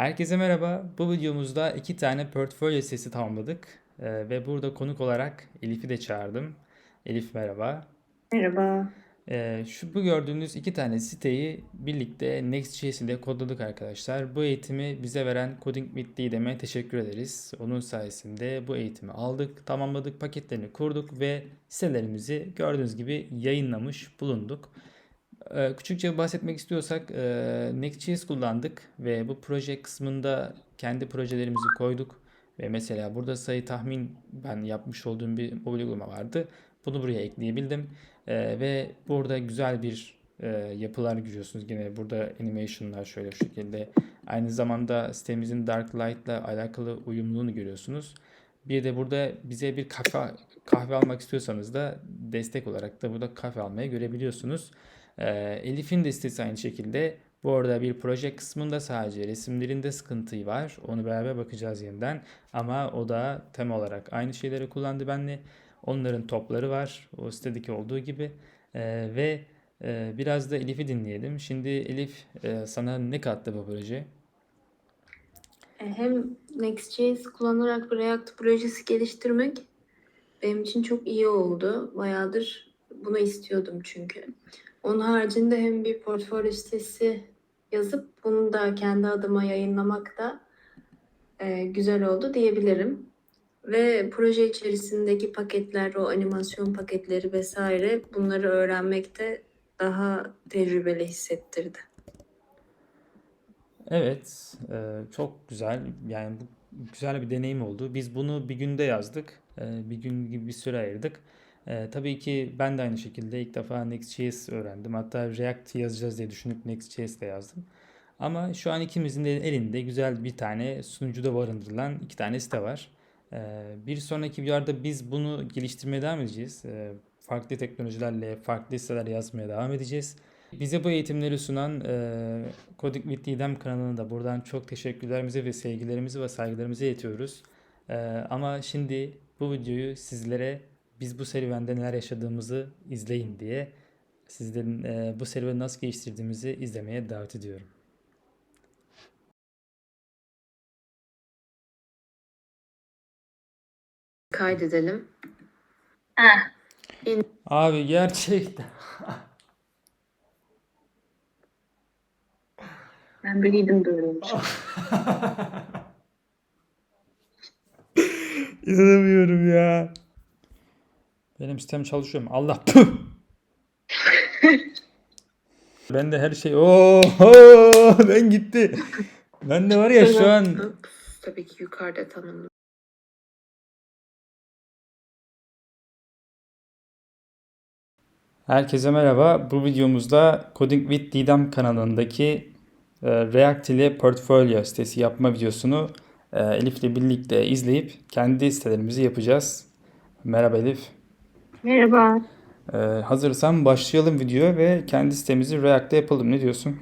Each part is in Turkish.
Herkese merhaba. Bu videomuzda iki tane portfolyo sesi tamamladık. Ee, ve burada konuk olarak Elif'i de çağırdım. Elif merhaba. Merhaba. Ee, şu bu gördüğünüz iki tane siteyi birlikte Next.js ile kodladık arkadaşlar. Bu eğitimi bize veren Coding with Didem'e teşekkür ederiz. Onun sayesinde bu eğitimi aldık, tamamladık, paketlerini kurduk ve sitelerimizi gördüğünüz gibi yayınlamış bulunduk. Ee, Küçükçe bahsetmek istiyorsak e, Next.js kullandık ve bu proje kısmında kendi projelerimizi koyduk. Ve mesela burada sayı tahmin ben yapmış olduğum bir mobil uygulama vardı. Bunu buraya ekleyebildim. Ee, ve burada güzel bir e, yapılar görüyorsunuz. Yine burada animationlar şöyle şekilde. Aynı zamanda sitemizin Dark Light ile alakalı uyumluluğunu görüyorsunuz. Bir de burada bize bir kahve kahve almak istiyorsanız da destek olarak da burada kahve almaya görebiliyorsunuz. Ee, Elif'in de sitesi aynı şekilde. Bu arada bir proje kısmında sadece resimlerinde sıkıntı var. Onu beraber bakacağız yeniden. Ama o da tema olarak aynı şeyleri kullandı benle. Onların topları var. O sitedeki olduğu gibi. Ee, ve e, biraz da Elif'i dinleyelim. Şimdi Elif e, sana ne kattı bu proje? E, Hem Next.js kullanarak bir React projesi geliştirmek benim için çok iyi oldu. Bayağıdır bunu istiyordum çünkü. Onun haricinde hem bir portfolyo sitesi yazıp bunu da kendi adıma yayınlamak da e, güzel oldu diyebilirim. Ve proje içerisindeki paketler, o animasyon paketleri vesaire bunları öğrenmek de daha tecrübeli hissettirdi. Evet, e, çok güzel. Yani bu güzel bir deneyim oldu. Biz bunu bir günde yazdık. E, bir gün gibi bir süre ayırdık. E, tabii ki ben de aynı şekilde ilk defa Next.js öğrendim. Hatta React yazacağız diye düşünüp Next.js de yazdım. Ama şu an ikimizin de elinde güzel bir tane sunucuda barındırılan iki tane site var. E, bir sonraki videolarda biz bunu geliştirmeye devam edeceğiz. E, farklı teknolojilerle farklı siteler yazmaya devam edeceğiz. Bize bu eğitimleri sunan e, Coding with Didem kanalına da buradan çok teşekkürlerimizi ve sevgilerimizi ve saygılarımızı iletiyoruz. E, ama şimdi bu videoyu sizlere biz bu serüvende neler yaşadığımızı izleyin diye sizlerin e, bu serüveni nasıl geliştirdiğimizi izlemeye davet ediyorum. Kaydedelim. Abi gerçekten. Ben biliyordum böyle olacak. İnanamıyorum ya. Benim sistem çalışıyor mu? Allah püh! Ben de her şey ooo ben gitti. Ben de var ya şu an Tabii ki yukarıda tanımlı. Herkese merhaba. Bu videomuzda Coding with Didem kanalındaki e, React ile portfolyo sitesi yapma videosunu e, Elif ile birlikte izleyip kendi sitelerimizi yapacağız. Merhaba Elif. Merhaba. E, hazırsan başlayalım videoya ve kendi sitemizi React'te yapalım. Ne diyorsun?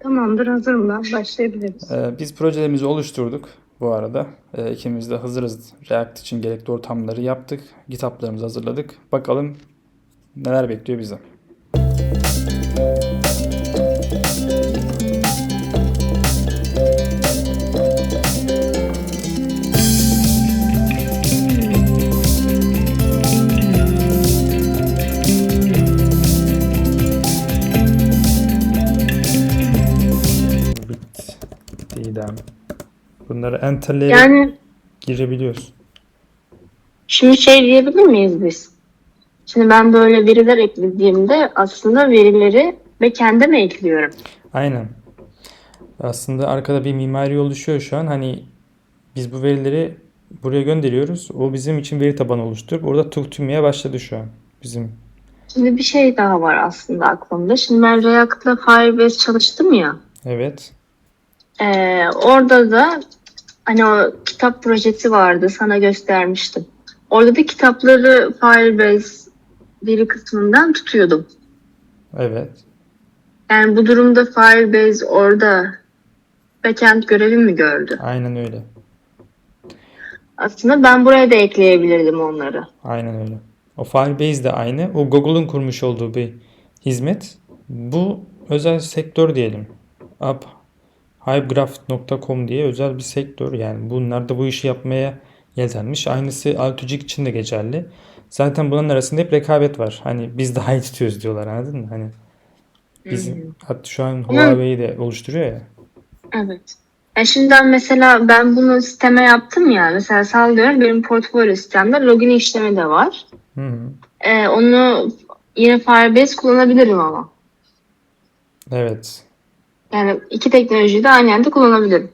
Tamamdır hazırım ben. Başlayabiliriz. E, biz projelerimizi oluşturduk bu arada. E, ikimiz de hazırız. React için gerekli ortamları yaptık. GitHub'larımızı hazırladık. Bakalım neler bekliyor bizi. Bunları enterleyerek Yani girebiliyoruz. şimdi şey diyebilir miyiz biz? Şimdi ben böyle veriler eklediğimde aslında verileri ve kendim ekliyorum. Aynen. Aslında arkada bir mimari oluşuyor şu an. Hani biz bu verileri buraya gönderiyoruz. O bizim için veri tabanı oluşturup orada tutmaya başladı şu an. Bizim Şimdi bir şey daha var aslında aklımda. Şimdi ben React'la Firebase çalıştım ya. evet. Ee, orada da hani o kitap projesi vardı sana göstermiştim. Orada da kitapları Firebase veri kısmından tutuyordum. Evet. Yani bu durumda Firebase orada backend görevi mi gördü? Aynen öyle. Aslında ben buraya da ekleyebilirdim onları. Aynen öyle. O Firebase de aynı. O Google'un kurmuş olduğu bir hizmet. Bu özel sektör diyelim. App Hypegraph.com diye özel bir sektör. Yani bunlar da bu işi yapmaya yeltenmiş. Aynısı Altücik için de geçerli. Zaten bunların arasında hep rekabet var. Hani biz daha iyi tutuyoruz diyorlar anladın mı? Hani bizim hatta şu an Huawei'yi de oluşturuyor ya. Evet. E şimdiden mesela ben bunu sisteme yaptım ya. Mesela sallıyorum benim portfolyo sistemde login işlemi de var. Hı hı. E, onu yine Firebase kullanabilirim ama. Evet. Yani iki teknolojiyi de aynı anda kullanabilirim.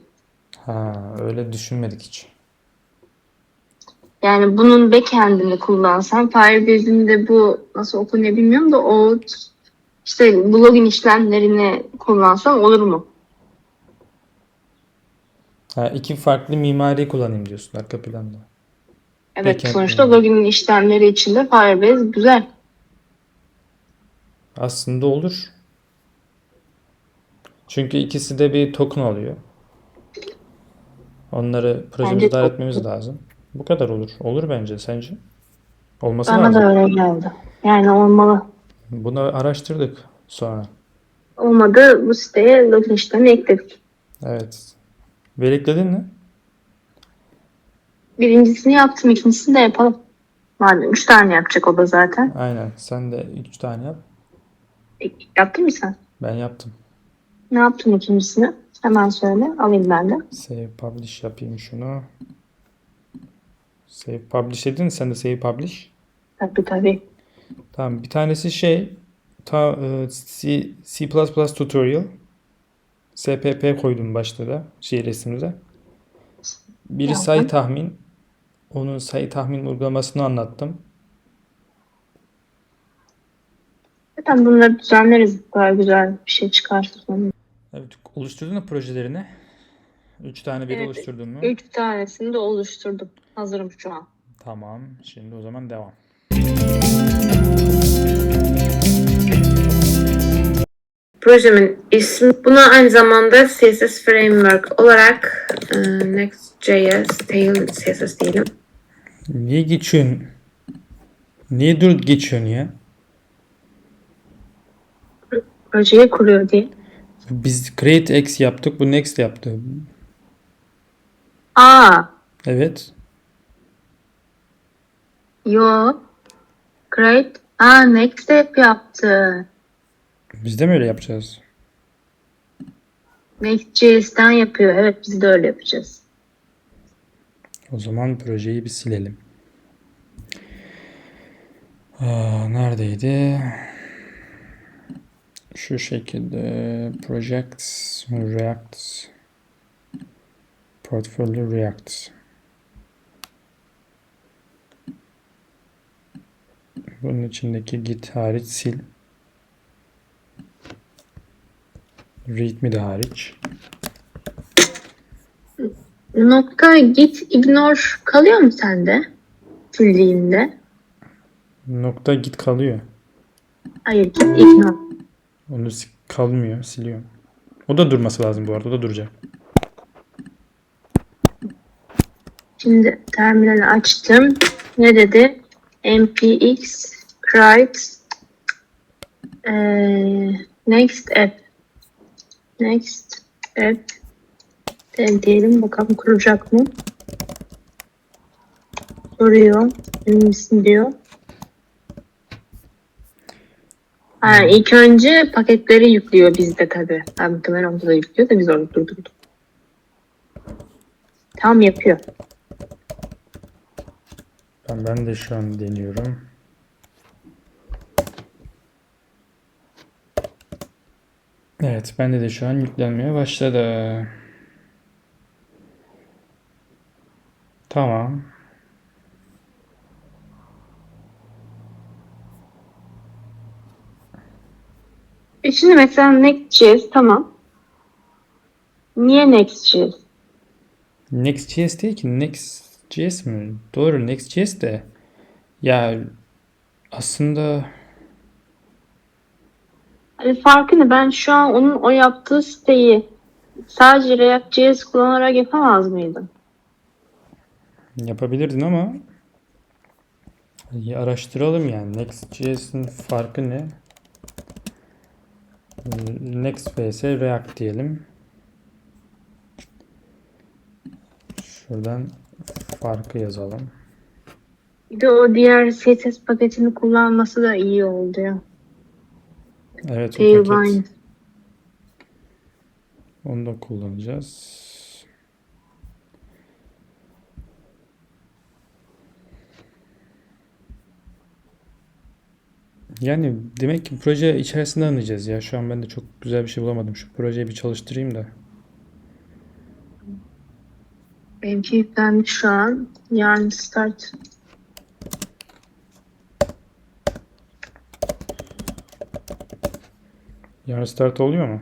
Ha, öyle düşünmedik hiç. Yani bunun backend'ini kullansam Firebase'in de bu nasıl okunuyor bilmiyorum da o işte bu login işlemlerini kullansam olur mu? Ha, iki farklı mimari kullanayım diyorsun arka planda. Evet Backend sonuçta yani. login işlemleri için de Firebase güzel. Aslında olur. Çünkü ikisi de bir token alıyor. Onları projemize Bence dahil etmemiz lazım. Bu kadar olur. Olur bence. Sence? Olması Bana lazım. da öyle geldi. Yani olmalı. Bunu araştırdık sonra. Olmadı bu siteye login işlemi ekledik. Evet. Veri ekledin mi? Birincisini yaptım, ikincisini de yapalım. Madem üç tane yapacak o da zaten. Aynen. Sen de üç tane yap. E, Yaptın mı sen? Ben yaptım. Ne yaptın ikincisini? Hemen söyle. Alayım ben de. Save publish yapayım şunu. Save publish dedin. Sen de save publish. Tabii tabii. Tamam. Bir tanesi şey ta, e, C, C++ tutorial. SPP koydum başta da şey resimde. Biri Tamam. sayı tahmin. Onun sayı tahmin uygulamasını anlattım. Zaten bunları düzenleriz. Bu kadar güzel bir şey çıkarsa sonra. Evet, oluşturdun mu projelerini? Üç tane veri Evet, oluşturdun mu? Üç tanesini de oluşturdum. Hazırım şu an. Tamam. Şimdi o zaman devam. Projemin ismi buna aynı zamanda CSS Framework olarak e, Next.js değil CSS değilim. Niye geçiyorsun? Niye durup geçiyorsun ya? Projeyi kuruyor diye. Biz create X yaptık. Bu next yaptı. Aa, Evet. yo. Great. Aa, next step yaptı. Biz de mi öyle yapacağız? Next.js'ten yapıyor. Evet, biz de öyle yapacağız. O zaman projeyi bir silelim. Aa, neredeydi? Şu şekilde projects react portfolio react bunun içindeki git hariç sil readme de hariç Nokta git ignore kalıyor mu sende? Sildiğinde. nokta git kalıyor Hayır, git ignore. Onu kalmıyor siliyorum o da durması lazım bu arada o da duracak Şimdi terminali açtım. Ne dedi? npx create eee, next app next app de diyelim bakalım kuracak mı? Soruyor. Emin misin diyor. Ha, ilk önce paketleri yüklüyor bizde tabii. Muhtemelen onda da yüklüyor da biz orada durdurduk. Tam yapıyor. Ben, ben de şu an deniyorum. Evet, bende de şu an yüklenmeye başladı. Tamam. E şimdi mesela Next.js tamam. Niye Next.js? Next.js değil ki Next.js mi? Doğru Next.js de ya aslında Hani farkı ne? Ben şu an onun o yaptığı siteyi sadece React.js kullanarak yapamaz mıydım? yapabilirdin ama ya araştıralım yani Next.js'in farkı ne? Next Next.js'e React diyelim. Şuradan farkı yazalım. Bir de o diğer CSS paketini kullanması da iyi oldu ya. Evet o paket. Onu da kullanacağız. Yani demek ki proje içerisinde anlayacağız ya. Şu an ben de çok güzel bir şey bulamadım. Şu projeyi bir çalıştırayım da. Benimki yüklenmiş şu an. Yani start. Yarın start oluyor mu?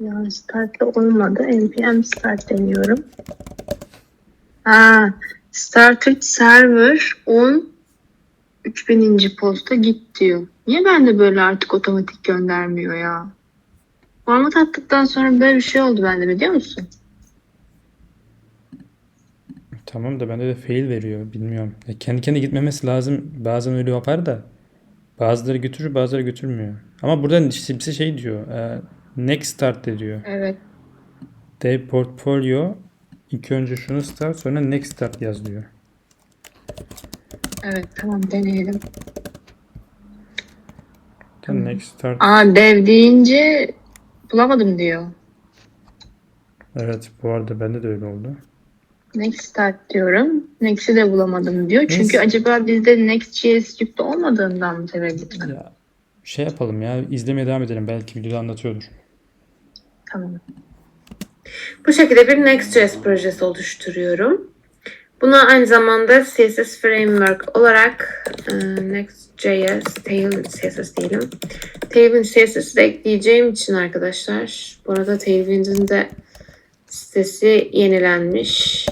Yani start'ta olmadı. npm start deniyorum. Ha, started server 10 3000. posta git diyor. Niye bende böyle artık otomatik göndermiyor ya? Format attıktan sonra böyle bir şey oldu bende biliyor musun? Tamam da bende de fail veriyor. Bilmiyorum. Ya kendi kendine gitmemesi lazım. Bazen öyle yapar da. Bazıları götürür bazıları götürmüyor. Ama burada işte şey diyor. e, next start de diyor. Evet. Dev portfolio ilk önce şunu start sonra next start yaz diyor. Evet tamam deneyelim. Then Next start. Aa dev deyince bulamadım diyor. Evet bu arada bende de öyle oldu. Next start diyorum. Next'i de bulamadım diyor. Çünkü Neyse. acaba bizde Next.js yüklü olmadığından mı tevellit? Ya şey yapalım ya izlemeye devam edelim. Belki videoda anlatıyordur. Tamam. Bu şekilde bir Next.js projesi oluşturuyorum. Bunu aynı zamanda CSS Framework olarak e, Next.js, Tailwind CSS diyelim. Tailwind CSS'i de ekleyeceğim için arkadaşlar. Bu arada Tailwind'in de sitesi yenilenmiş.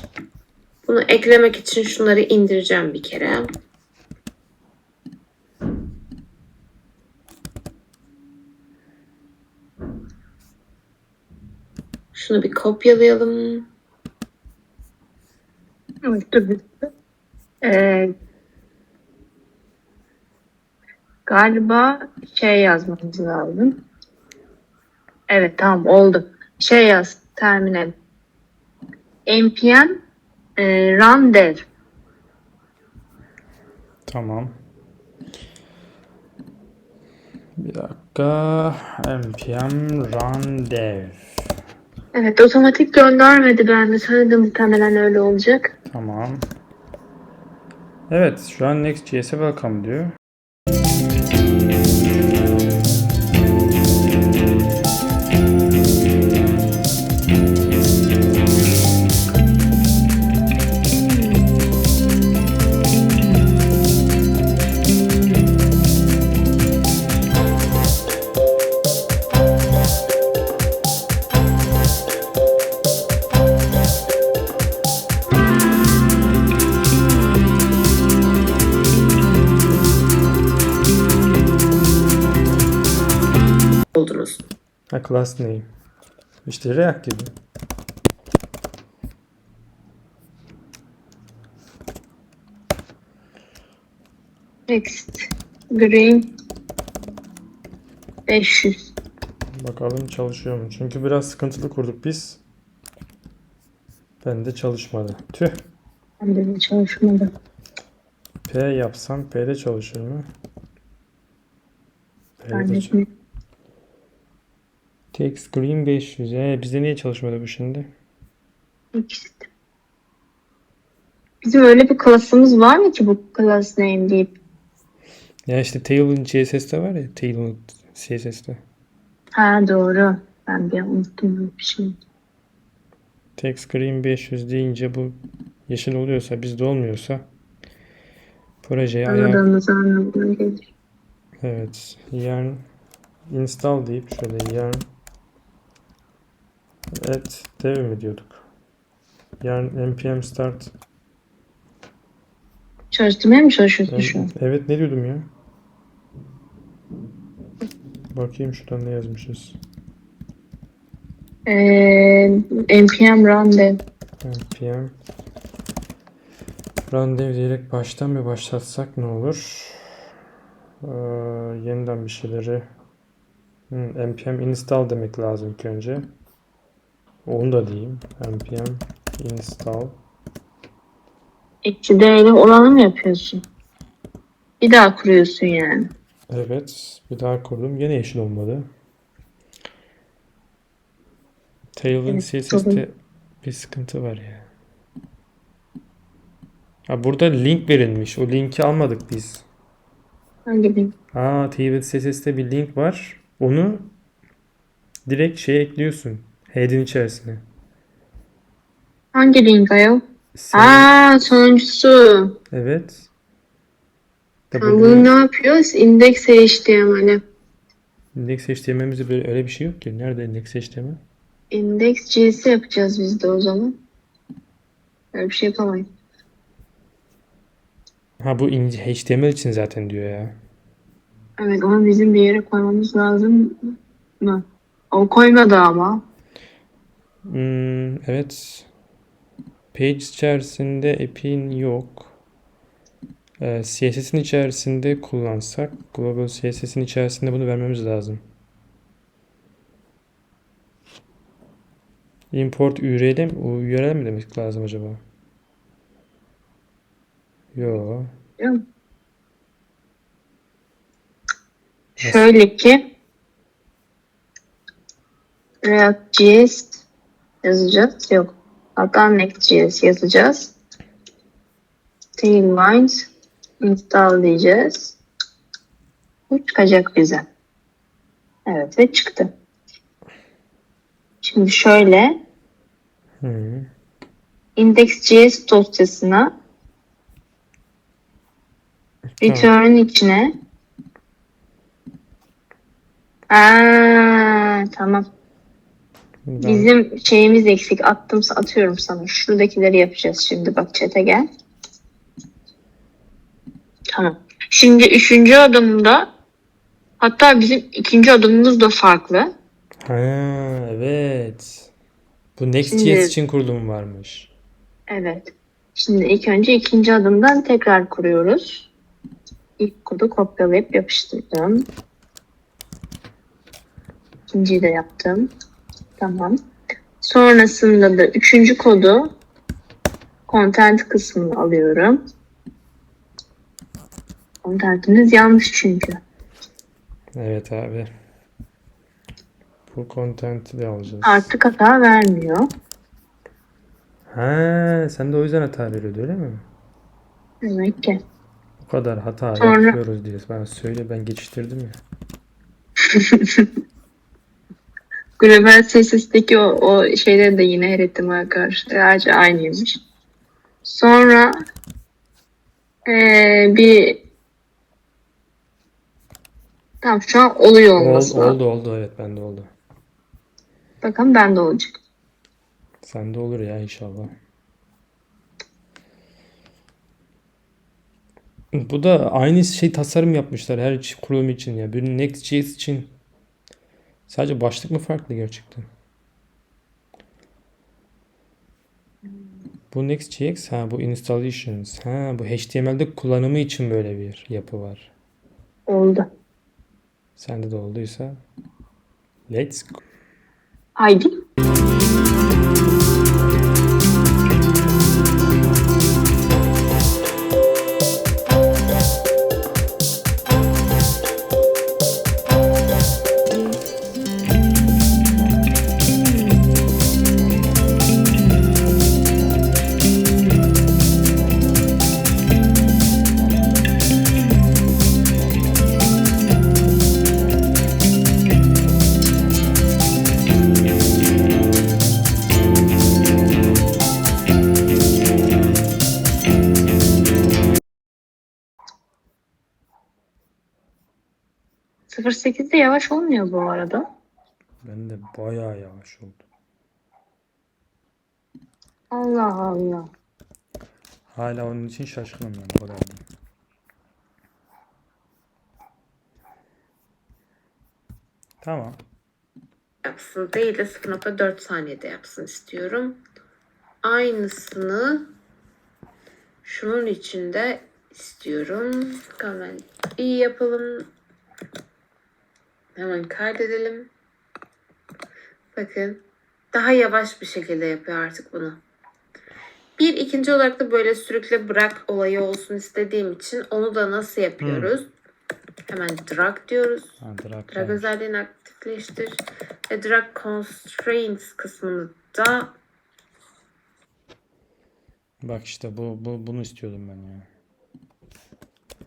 Bunu eklemek için şunları indireceğim bir kere. Şunu bir kopyalayalım. Bir dakika. Ee, galiba şey yazmamız lazım. Evet tamam oldu. Şey yaz terminal. npm e, run dev. Tamam. Bir dakika. npm run dev. Evet otomatik göndermedi ben de. Da muhtemelen öyle olacak. Tamam. Evet şu an Next.js'e welcome diyor. Class name. İşte React gibi. Next. Green 500. Bakalım çalışıyor mu? Çünkü biraz sıkıntılı kurduk biz. Ben de çalışmadı. Tüh. Bende de çalışmadı. P yapsam P'de çalışır mı? P'de Ben de çalışır. Text Green 500. Ee, bizde niye çalışmadı bu şimdi? Bizim öyle bir klasımız var mı ki bu class name deyip? Ya işte Tailwind CSS'te var ya. Tailwind CSS'te. Ha doğru. Ben bir unuttum bir şey. Text Green 500 deyince bu yeşil oluyorsa bizde olmuyorsa projeye Anladığımız anlamına gelir. Evet. Yarn install deyip şöyle yarn et dev mi diyorduk? Yarn npm start Çalıştırmaya mı çalışıyorsun şu an? Evet ne diyordum ya? Bakayım şuradan ne yazmışız. Ee, npm run dev. npm run dev diyerek baştan mı başlatsak ne olur? Ee, yeniden bir şeyleri hmm, npm install demek lazım ilk önce. Onu da diyeyim. npm install. Eksi D'li olanı mı yapıyorsun? Bir daha kuruyorsun yani. Evet. Bir daha kurdum. Yine yeşil olmadı. Tailwind Evet, CSS'te bir sıkıntı var ya. Ha, burada link verilmiş. O linki almadık biz. Hangi link? Aa, Tailwind CSS'te bir link var. Onu direkt şeye ekliyorsun. Head'in içerisine. Hangi link ayol? Sen- Aa sonuncusu. Evet. Tamam, bunu ne yapıyoruz? İndeks HTML. index HTML'imizde böyle öyle bir şey yok ki. Nerede index HTML? İndeks CS yapacağız biz de o zaman. Böyle bir şey yapamayız. Ha bu HTML için zaten diyor ya. Evet onu bizim bir yere koymamız lazım mı? O koymadı ama. Hmm, evet. Page içerisinde app'in yok. Ee, CSS'in içerisinde kullansak, Global CSS'in içerisinde bunu vermemiz lazım. Import URL mi, URL mi demek lazım acaba? Yo. Musun? Şöyle ki React.js yazacağız. Yok. Hatta Next.js yazacağız. Tailwind install diyeceğiz. Bu çıkacak bize. Evet ve çıktı. Şimdi şöyle Hı. index.js dosyasına return içine Aa, tamam. Ben- Bizim şeyimiz eksik. Attım, atıyorum sana. Şuradakileri yapacağız şimdi. Bak chat'e gel. Tamam. Şimdi üçüncü adımda hatta bizim ikinci adımımız da farklı. Ha, evet. Bu Next.js Şimdi- için kurulum varmış. Evet. Şimdi ilk önce ikinci adımdan tekrar kuruyoruz. İlk kodu kopyalayıp yapıştırdım. İkinciyi de yaptım. Tamam. Sonrasında da üçüncü kodu content kısmını alıyorum. Contentimiz yanlış çünkü. Evet abi. Bu content'i de alacağız. Artık hata vermiyor. Ha, sen de o yüzden hata veriyordu öyle mi? Demek ki. Bu kadar hata Sonra- yapıyoruz diye. Ben söyle ben geçiştirdim ya. Global CSS'deki o, o şeyleri de yine her ihtimale karşı sadece aynıymış. Sonra eee, bir Tamam şu an oluyor olması lazım. oldu oldu evet bende oldu. Bakalım bende olacak. Sende olur ya inşallah. Bu da aynı şey tasarım yapmışlar her kurulum için ya. Bir Next.js için sadece başlık mı farklı gerçekten? Bu Next.js ha bu installations ha bu HTML'de kullanımı için böyle bir yapı var. Oldu. Sende de olduysa let's go. Haydi. Yavaş olmuyor bu arada. Ben de bayağı yavaş oldu. Allah Allah. Hala onun için şaşkınım ben bu kadar. Tamam. yapsın değil de 0.4 saniyede yapsın istiyorum. Aynısını şunun içinde istiyorum. Hemen iyi yapalım. Hemen kaydedelim. Bakın daha yavaş bir şekilde yapıyor artık bunu. Bir ikinci olarak da böyle sürükle bırak olayı olsun istediğim için onu da nasıl yapıyoruz? Hemen drag diyoruz. Ha, drag Drag özelliğini aktifleştir. Ve drag constraints kısmını da Bak işte bu, bu bunu istiyordum ben ya.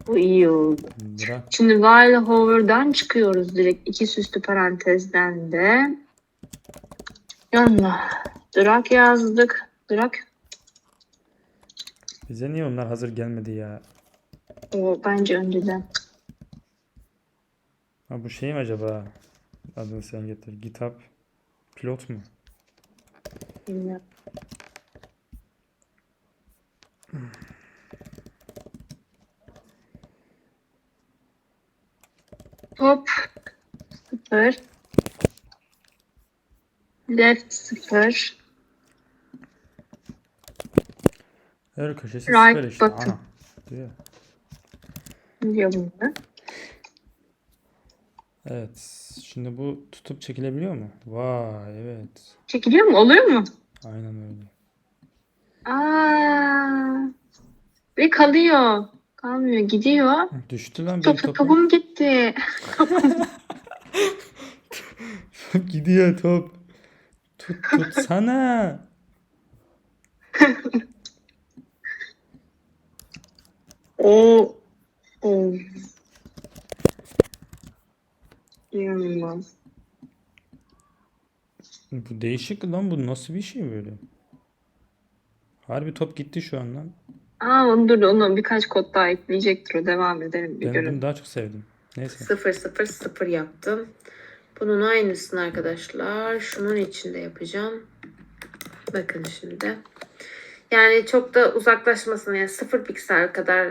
Bu iyi oldu. Drag Şimdi while hover'dan çıkıyoruz direkt. iki süslü parantezden de. Yanına drag yazdık. Drag. bize niye onlar hazır gelmedi ya? O bence önceden. Ha bu şey mi acaba? Adını sen getir. GitHub pilot mu? Bilmiyorum. Top 0 Left 0 Her köşesi Right süper işte. button. Ana. Diyor. diyor. Evet. Şimdi bu tutup çekilebiliyor mu? Vay evet. Çekiliyor mu? Oluyor mu? Aynen öyle. Aa. Ve kalıyor. Kalmıyor. Gidiyor. Düştü lan benim Top, topum. topum gitti. Gidiyor top. Tut tutsana. O. O. İnanılmaz. Bu değişik lan bu nasıl bir şey böyle? Harbi top gitti şu an lan. Aa onu dur onu birkaç kod daha ekleyecektir o devam edelim bir Ben bunu daha çok sevdim. Neyse. 0 0 0 yaptım. Bunun aynısını arkadaşlar şunun içinde yapacağım. Bakın şimdi. Yani çok da uzaklaşmasın yani 0 piksel kadar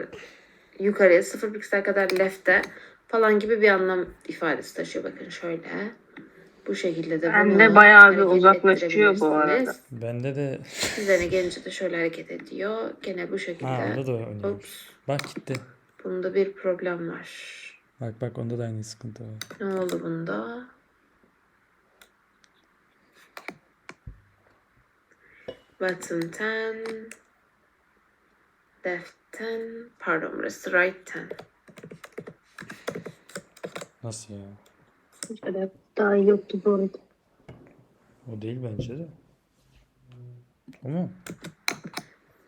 yukarıya 0 piksel kadar left'e falan gibi bir anlam ifadesi taşıyor. Bakın şöyle. Bu şekilde de Ben bunu de bayağı bir hareket uzaklaşıyor bu arada. ettirebilirsiniz. Bende de Üzerine gelince de şöyle hareket ediyor. Gene bu şekilde. ha onda da. Ops. Bak gitti. Bunda bir problem var. Bak bak onda da aynı sıkıntı var. Ne oldu bunda? Bottom 10 Left 10 Pardon burası right 10 Nasıl ya? Şöyle daha iyi yoktu bu arada. O değil bence de. O mu?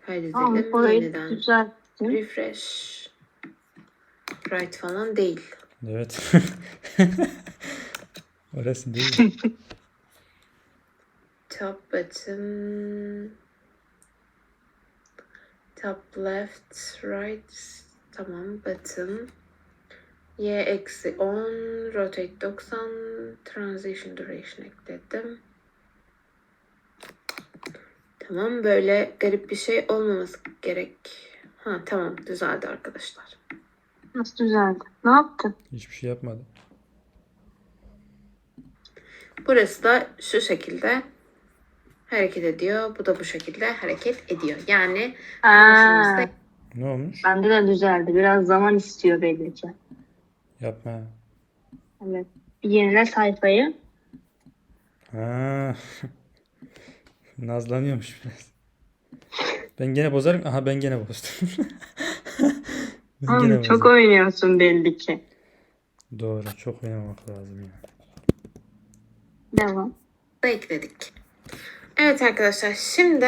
Haydi Tamam diyelim orayı yeniden düzelttim. Refresh Right falan değil Evet. Orası değil. Top bottom Top left right Tamam bottom Y eksi 10 Rotate 90 Transition duration ekledim Tamam böyle garip bir şey olmaması gerek Ha tamam düzeldi arkadaşlar Nasıl düzeldi? Ne yaptın? Hiçbir şey yapmadı. Burası da şu şekilde hareket ediyor. Bu da bu şekilde hareket ediyor. Yani Aa, Ne olmuş? bende de düzeldi. Biraz zaman istiyor belli ki. Yapma. Evet. Yenile sayfayı. Ha. Nazlanıyormuş biraz. Ben gene bozarım. Aha ben gene bozdum. ben Ama gene çok bozdum. oynuyorsun belli ki. Doğru. Çok oynamak lazım ya. Devam. da ekledik. Evet arkadaşlar şimdi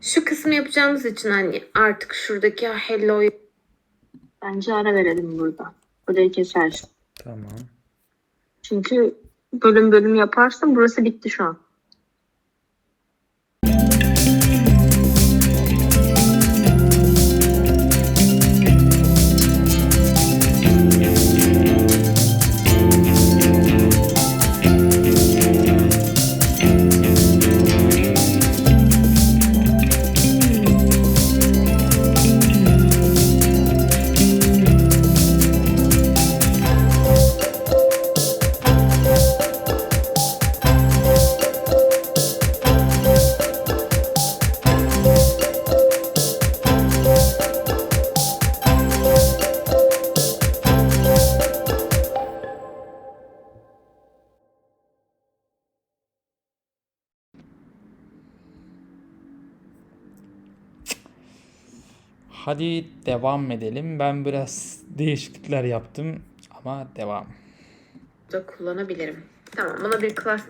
şu kısmı yapacağımız için hani artık şuradaki hello'yu Bence ara verelim burada. Burayı kesersin. Tamam. Çünkü bölüm bölüm yaparsın burası bitti şu an. Hadi devam edelim. Ben biraz değişiklikler yaptım ama devam. da kullanabilirim. Tamam buna bir class